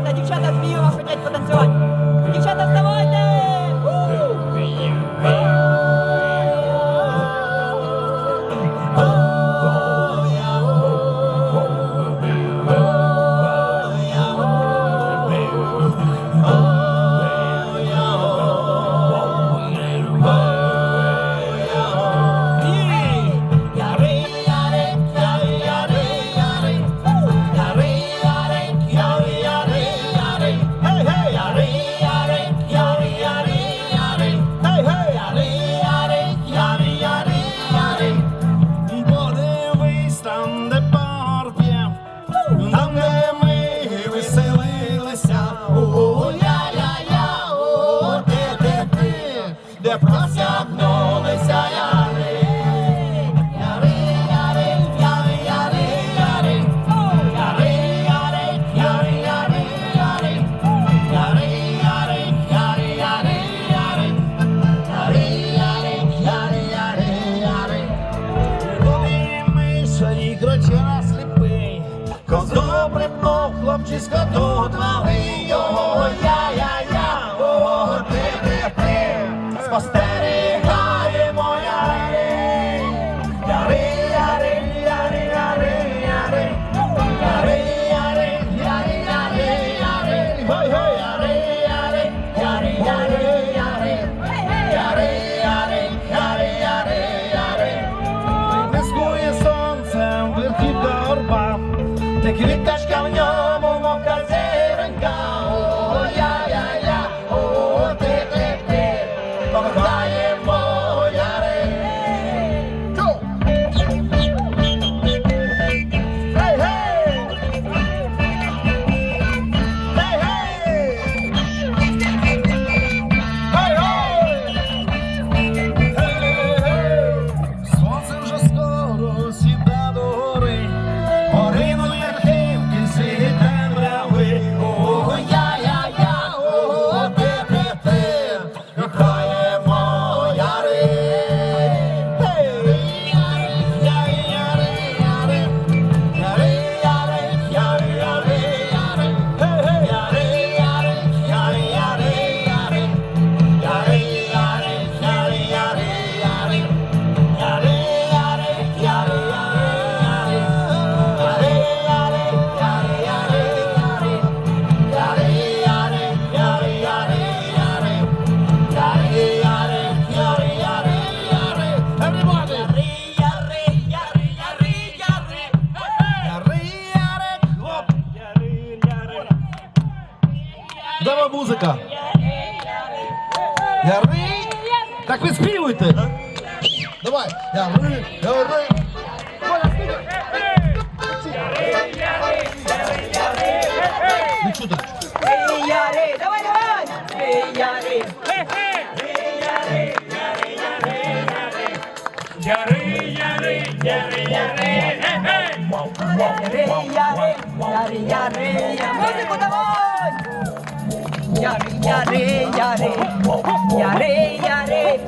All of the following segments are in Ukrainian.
дівчата, дівчата з вам хочуть потанцювати. Козо припнув хлопчисько тут малий, Його я-я-я, о, ти, ти, ти, спостерігаємо яри. Яри, яри, яри, яри, яри. Яри, яри, яри, яри, яри. Гой-гой, яри, яри, яри, яри, яри. Яри, яри, яри, яри, яри. Блискує сонцем верхівка горба, Te quitas camión музика. Яри. Так ви співуйте. Давай. Яри, яри. Не чудо. Ей, Яри, давай, давай! Ей, Яри! Яри, яри, яри, яри, хе-хей! Яри, Яри, Яри, Яри, Яри. Музику давай! ya re ya re ya re ya re ya re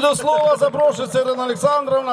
І до слова запрошується Ірина Олександровна.